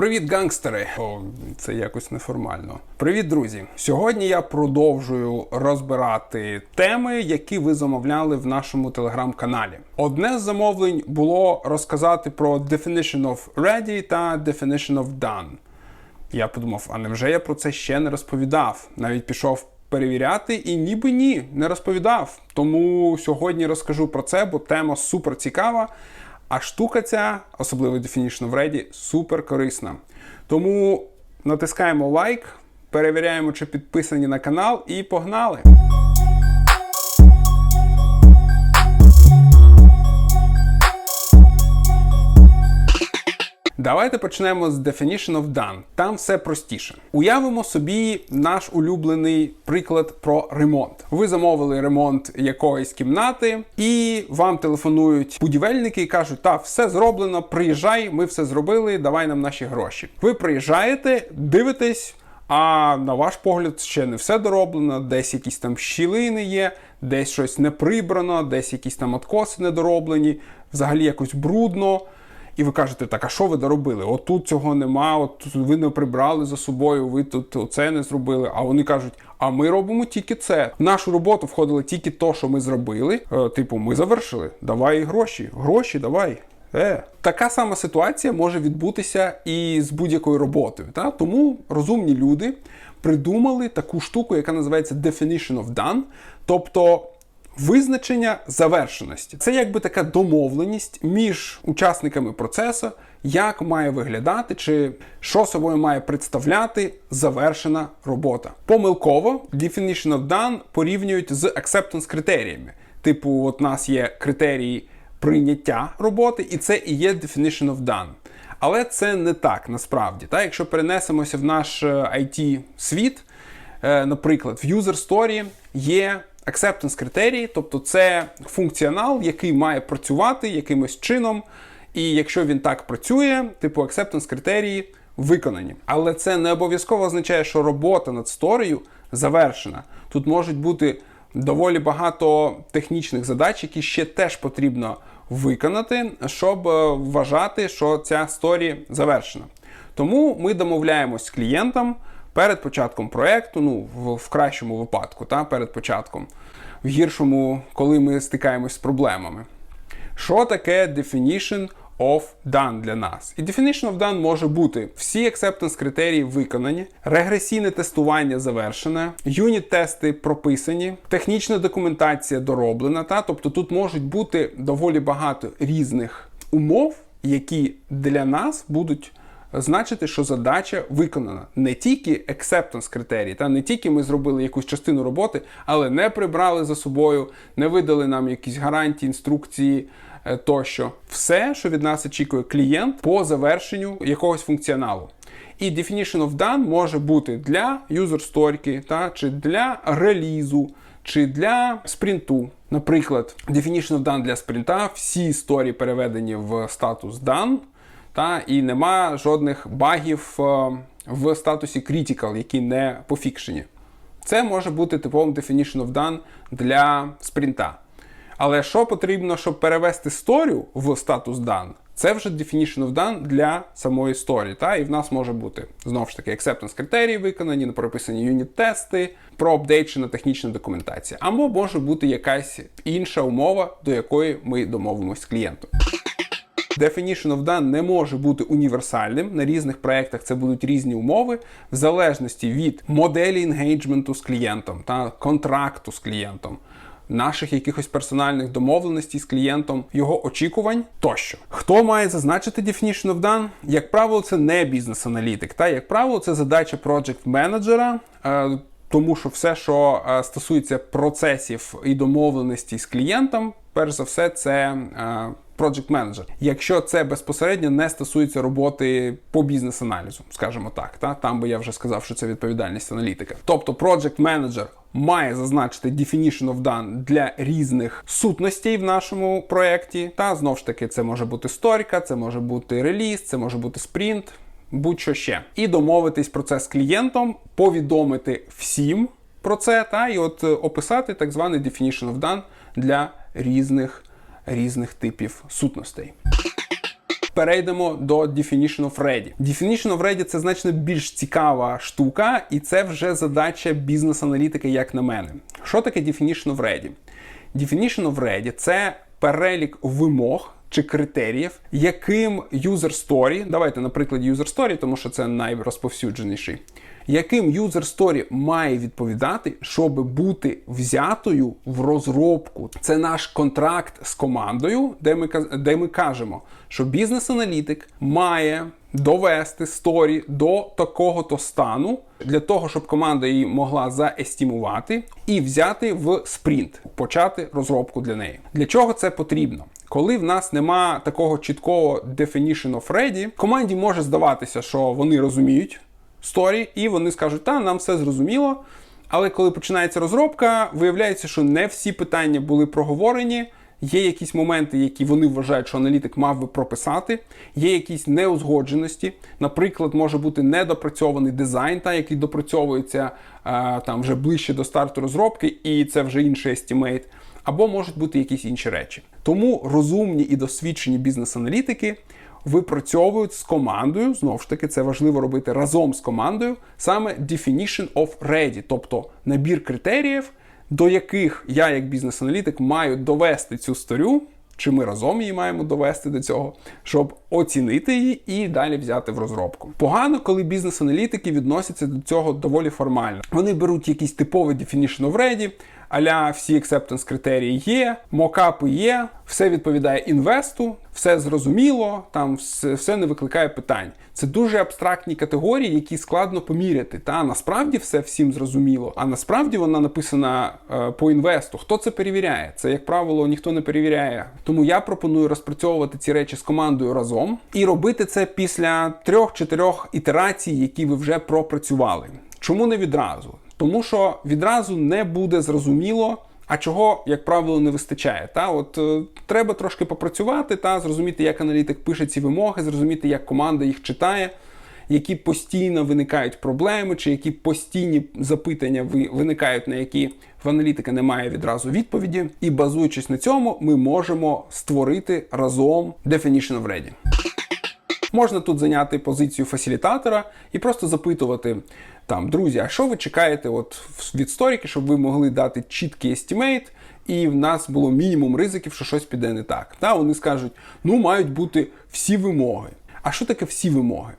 Привіт, гангстери! О, це якось неформально. Привіт, друзі! Сьогодні я продовжую розбирати теми, які ви замовляли в нашому телеграм-каналі. Одне з замовлень було розказати про definition of ready та definition of done. Я подумав, а невже я про це ще не розповідав? Навіть пішов перевіряти, і ніби ні, не розповідав. Тому сьогодні розкажу про це, бо тема супер цікава. А штука ця, особливо Definition of Ready, супер корисна. Тому натискаємо лайк, перевіряємо, чи підписані на канал, і погнали! Давайте почнемо з Definition of Done. Там все простіше. Уявимо собі наш улюблений приклад про ремонт. Ви замовили ремонт якоїсь кімнати, і вам телефонують будівельники і кажуть: та все зроблено, приїжджай, ми все зробили, давай нам наші гроші. Ви приїжджаєте, дивитесь. А на ваш погляд, ще не все дороблено, десь якісь там щілини є, десь щось не прибрано, десь якісь там откоси недороблені, взагалі якось брудно. І ви кажете, так, а що ви доробили? От тут цього нема, от ви не прибрали за собою, ви тут це не зробили. А вони кажуть, а ми робимо тільки це. В нашу роботу входило тільки то, що ми зробили. Е, типу, ми завершили. Давай гроші. Гроші, давай. Е. Така сама ситуація може відбутися і з будь-якою роботою. Та? Тому розумні люди придумали таку штуку, яка називається Definition of Done. Тобто Визначення завершеності це якби така домовленість між учасниками процесу, як має виглядати, чи що собою має представляти завершена робота. Помилково definition of done порівнюють з acceptance критеріями. Типу, от нас є критерії прийняття роботи, і це і є definition of done. Але це не так насправді. Та? Якщо перенесемося в наш it світ, наприклад, в user story є Acceptance критерії, тобто це функціонал, який має працювати якимось чином. І якщо він так працює, типу acceptance критерії виконані. Але це не обов'язково означає, що робота над сторією завершена. Тут можуть бути доволі багато технічних задач, які ще теж потрібно виконати, щоб вважати, що ця сторі завершена. Тому ми домовляємось з клієнтом перед початком проєкту, ну, в кращому випадку, та, перед початком, в гіршому, коли ми стикаємось з проблемами. Що таке definition of done для нас? І definition of done може бути всі acceptance критерії виконані, регресійне тестування завершене, юніт-тести прописані, технічна документація дороблена. Та? Тобто тут можуть бути доволі багато різних умов, які для нас будуть значити, що задача виконана. Не тільки acceptance критерії, та не тільки ми зробили якусь частину роботи, але не прибрали за собою, не видали нам якісь гарантії, інструкції е, тощо. Все, що від нас очікує клієнт по завершенню якогось функціоналу. І definition of done може бути для story, та, чи для релізу, чи для спринту. Наприклад, definition of done для спринта, всі історії переведені в статус done, та і нема жодних багів в статусі critical, які не пофікшені. Це може бути типовим definition of done для спринта. Але що потрібно, щоб перевести сторію в статус done, це вже definition of done для самої сторі. Та? І в нас може бути знову ж таки acceptance критерії виконані, прописані юніт-тести, проапдейчена технічна документація. Або може бути якась інша умова, до якої ми домовимося з клієнтом. Definition of Done не може бути універсальним. На різних проєктах це будуть різні умови, в залежності від моделі енгейджменту з клієнтом та контракту з клієнтом. Наших якихось персональних домовленостей з клієнтом, його очікувань тощо. Хто має зазначити Definition of Done? Як правило, це не бізнес-аналітик. Та як правило, це задача project менеджера тому що все, що стосується процесів і домовленості з клієнтом, перш за все, це project менеджер. Якщо це безпосередньо не стосується роботи по бізнес-аналізу, скажімо так, та там би я вже сказав, що це відповідальність аналітика. Тобто, project менеджер має зазначити definition of done для різних сутностей в нашому проєкті. Та знову ж таки, це може бути сторіка, це може бути реліз, це може бути спринт. Будь-що ще. І домовитись про це з клієнтом, повідомити всім про це, та і от описати так званий definition of done для різних різних типів сутностей. перейдемо до Definition of Ready. Definition of Ready – це значно більш цікава штука, і це вже задача бізнес-аналітики, як на мене. Що таке Definition of Ready? Definition of Ready – це перелік вимог чи критеріїв, яким user story, давайте, наприклад, user story, тому що це найрозповсюдженіший, яким user story має відповідати, щоб бути взятою в розробку. Це наш контракт з командою, де ми, де ми кажемо, що бізнес-аналітик має довести сторі до такого-то стану для того, щоб команда її могла заестімувати і взяти в спринт, почати розробку для неї. Для чого це потрібно? Коли в нас нема такого чіткого definition of ready, команді може здаватися, що вони розуміють сторі, і вони скажуть, та нам все зрозуміло. Але коли починається розробка, виявляється, що не всі питання були проговорені. Є якісь моменти, які вони вважають, що аналітик мав би прописати, є якісь неузгодженості. Наприклад, може бути недопрацьований дизайн, та який допрацьовується е, там вже ближче до старту розробки, і це вже інший естімейт. Або можуть бути якісь інші речі. Тому розумні і досвідчені бізнес-аналітики випрацьовують з командою. Знову ж таки, це важливо робити разом з командою, саме definition of ready, тобто набір критеріїв, до яких я, як бізнес-аналітик, маю довести цю сторю, чи ми разом її маємо довести до цього, щоб оцінити її і далі взяти в розробку. Погано, коли бізнес-аналітики відносяться до цього доволі формально. Вони беруть якийсь типовий definition of ready, аля всі acceptance критерії є, мокапи є, все відповідає інвесту, все зрозуміло, там все, все не викликає питань. Це дуже абстрактні категорії, які складно поміряти. Та насправді все всім зрозуміло. А насправді вона написана е, по інвесту. Хто це перевіряє? Це, як правило, ніхто не перевіряє. Тому я пропоную розпрацьовувати ці речі з командою разом і робити це після трьох-чотирьох ітерацій, які ви вже пропрацювали. Чому не відразу? Тому що відразу не буде зрозуміло, а чого, як правило, не вистачає. Та от е, треба трошки попрацювати, та зрозуміти, як аналітик пише ці вимоги, зрозуміти, як команда їх читає, які постійно виникають проблеми, чи які постійні запитання виникають, на які в аналітика немає відразу відповіді. І базуючись на цьому, ми можемо створити разом Definition of Ready. Можна тут зайняти позицію фасилітатора і просто запитувати там, друзі, а що ви чекаєте от від сторіки, щоб ви могли дати чіткий естімейт, і в нас було мінімум ризиків, що щось піде не так. Та вони скажуть, ну мають бути всі вимоги. А що таке всі вимоги?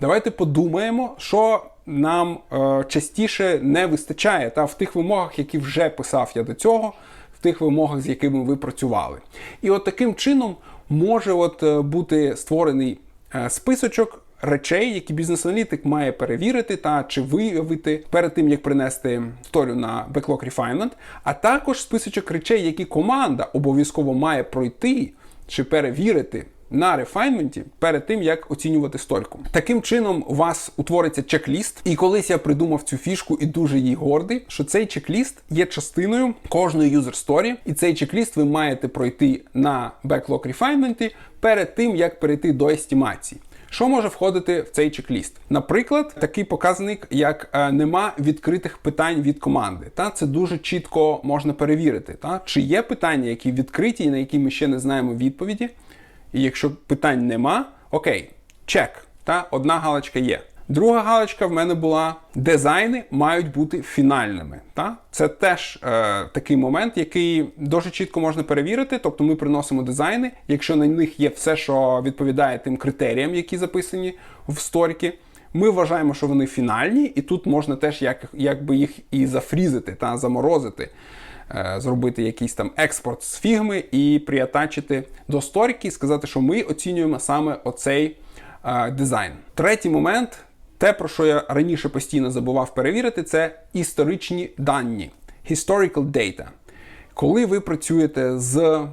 Давайте подумаємо, що нам е, частіше не вистачає та в тих вимогах, які вже писав я до цього, в тих вимогах, з якими ви працювали. І от таким чином може от е, бути створений е, списочок речей, які бізнес-аналітик має перевірити та чи виявити перед тим, як принести сторію на Backlog Refinement, а також списочок речей, які команда обов'язково має пройти чи перевірити на рефайнменті перед тим, як оцінювати сторіку. Таким чином, у вас утвориться чек-ліст. І колись я придумав цю фішку і дуже їй гордий, що цей чек-ліст є частиною кожної юзер сторі, і цей чек-ліст ви маєте пройти на Backlog Refinement перед тим, як перейти до естімації. Що може входити в цей чек-ліст? Наприклад, такий показник, як е, нема відкритих питань від команди. Та це дуже чітко можна перевірити. Та чи є питання, які відкриті, і на які ми ще не знаємо відповіді. І якщо питань нема, окей, чек. Та одна галочка є. Друга галочка в мене була: дизайни мають бути фінальними. Та? Це теж е, такий момент, який дуже чітко можна перевірити. Тобто ми приносимо дизайни, якщо на них є все, що відповідає тим критеріям, які записані в сторіки. Ми вважаємо, що вони фінальні, і тут можна теж як, якби їх і зафрізити та заморозити. Е, зробити якийсь там експорт з фігми і приатачити до сторіки і сказати, що ми оцінюємо саме оцей е, дизайн. Третій момент, те, про що я раніше постійно забував перевірити, це історичні дані. Historical data. Коли ви працюєте з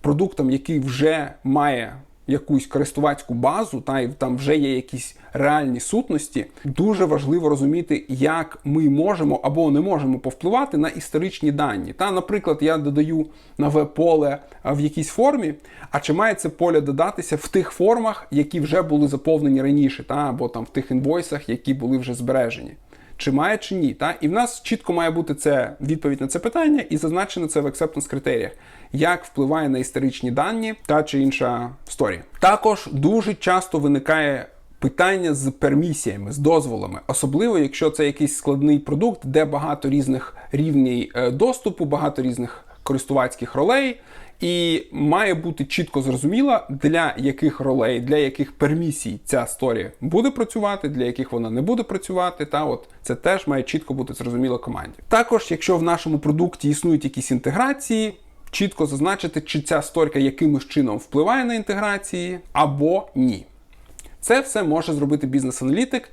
продуктом, який вже має якусь користувацьку базу, та і там вже є якісь реальні сутності, дуже важливо розуміти, як ми можемо або не можемо повпливати на історичні дані. Та, наприклад, я додаю нове поле в якійсь формі, а чи має це поле додатися в тих формах, які вже були заповнені раніше, та або там в тих інвойсах, які були вже збережені. чи має чи ні. Та? І в нас чітко має бути це відповідь на це питання, і зазначено це в acceptance критеріях, як впливає на історичні дані та чи інша сторія. Також дуже часто виникає. Питання з пермісіями, з дозволами, особливо якщо це якийсь складний продукт, де багато різних рівнів е, доступу, багато різних користувацьких ролей, і має бути чітко зрозуміло, для яких ролей, для яких пермісій ця сторія буде працювати, для яких вона не буде працювати. Та от це теж має чітко бути зрозуміло команді. Також, якщо в нашому продукті існують якісь інтеграції. Чітко зазначити, чи ця сторіка якимось чином впливає на інтеграції або ні. Це все може зробити бізнес-аналітик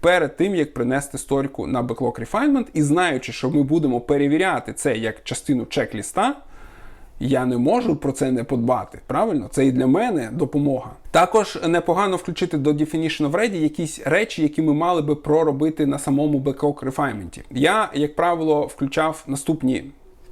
перед тим, як принести сторіку на Backlog Refinement. І знаючи, що ми будемо перевіряти це як частину чек-ліста, я не можу про це не подбати. Правильно? Це і для мене допомога. Також непогано включити до Definition of Ready якісь речі, які ми мали би проробити на самому Backlog Refinement. Я, як правило, включав наступні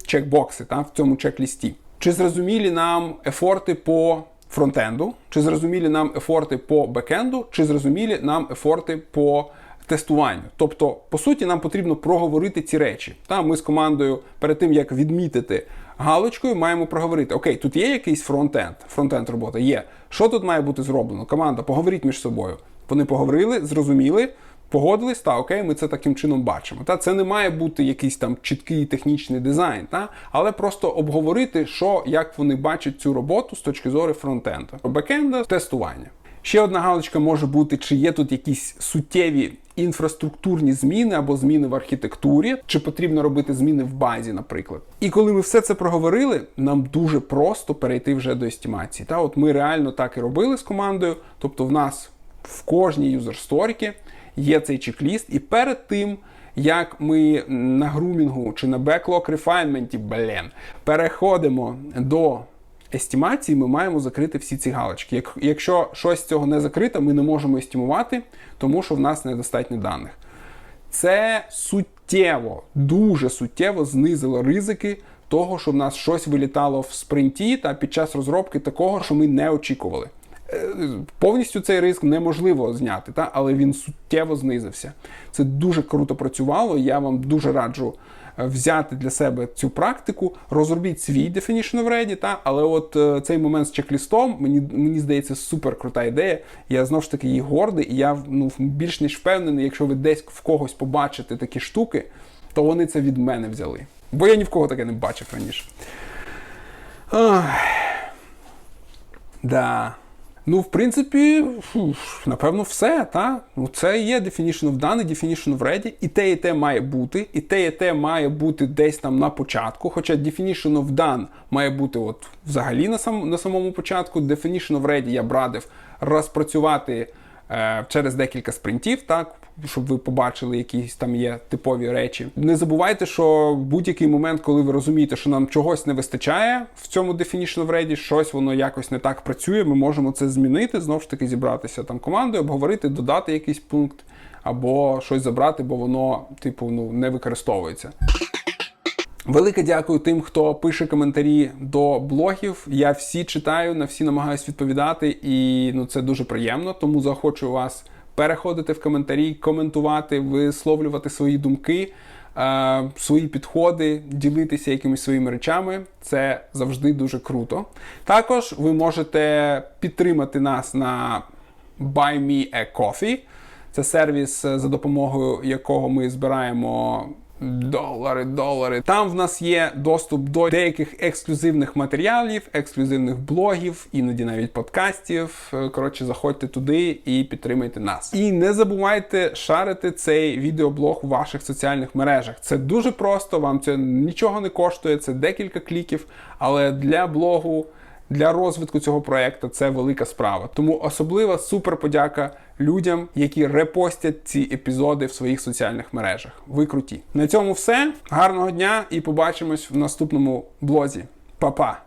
чекбокси та, в цьому чек-лісті. Чи зрозумілі нам ефорти по фронтенду, чи зрозумілі нам ефорти по бекенду, чи зрозумілі нам ефорти по тестуванню. Тобто, по суті, нам потрібно проговорити ці речі. Та ми з командою перед тим як відмітити галочкою, маємо проговорити: Окей, тут є якийсь фронтенд, фронтенд робота є. Що тут має бути зроблено? Команда, поговоріть між собою. Вони поговорили, зрозуміли. Погодились, та окей, ми це таким чином бачимо. Та це не має бути якийсь там чіткий технічний дизайн, та але просто обговорити, що як вони бачать цю роботу з точки зору фронтенда, бекенда, тестування. Ще одна галочка може бути, чи є тут якісь суттєві інфраструктурні зміни або зміни в архітектурі, чи потрібно робити зміни в базі, наприклад. І коли ми все це проговорили, нам дуже просто перейти вже до естімації. Та от ми реально так і робили з командою. Тобто, в нас в кожній юзер-сторіки є цей чек-ліст, і перед тим. Як ми на грумінгу чи на беклог рефайнменті, блін, переходимо до естімації, ми маємо закрити всі ці галочки. Як, Якщо щось з цього не закрито, ми не можемо естімувати, тому що в нас недостатньо даних. Це суттєво, дуже суттєво знизило ризики того, що в нас щось вилітало в спринті та під час розробки такого, що ми не очікували. Повністю цей риск неможливо зняти, та? але він суттєво знизився. Це дуже круто працювало. Я вам дуже раджу взяти для себе цю практику, розробіть свій Definition of Ready, та? але от е, цей момент з чек-лістом, мені мені здається, супер крута ідея. Я знову ж таки її гордий, і я ну, більш ніж впевнений, якщо ви десь в когось побачите такі штуки, то вони це від мене взяли. Бо я ні в кого таке не бачив раніше. Ах. Да. Ну, в принципі, напевно, все. Та? Ну, Це є definition of done definition of ready. І те, і те має бути, і те, і те має бути десь там на початку. Хоча definition of done має бути от взагалі на сам, на самому початку. Definition of ready я б радив розпрацювати через декілька спринтів, так, щоб ви побачили, якісь там є типові речі. Не забувайте, що в будь-який момент, коли ви розумієте, що нам чогось не вистачає в цьому Definition of Ready, щось воно якось не так працює, ми можемо це змінити, знову ж таки зібратися там командою, обговорити, додати якийсь пункт або щось забрати, бо воно, типу, ну, не використовується. Велике дякую тим, хто пише коментарі до блогів. Я всі читаю, на всі намагаюся відповідати, і ну це дуже приємно. Тому захочу вас переходити в коментарі, коментувати, висловлювати свої думки, е, свої підходи, ділитися якимись своїми речами. Це завжди дуже круто. Також ви можете підтримати нас на Buy Me a Coffee. Це сервіс, за допомогою якого ми збираємо Долари, долари. Там в нас є доступ до деяких ексклюзивних матеріалів, ексклюзивних блогів, іноді навіть подкастів. Е, коротше, заходьте туди і підтримайте нас. І не забувайте шарити цей відеоблог у ваших соціальних мережах. Це дуже просто, вам це нічого не коштує, це декілька кліків, але для блогу. Для розвитку цього проекту це велика справа. Тому особлива супер подяка людям, які репостять ці епізоди в своїх соціальних мережах. Ви круті. На цьому все. Гарного дня і побачимось в наступному блозі. Па-па!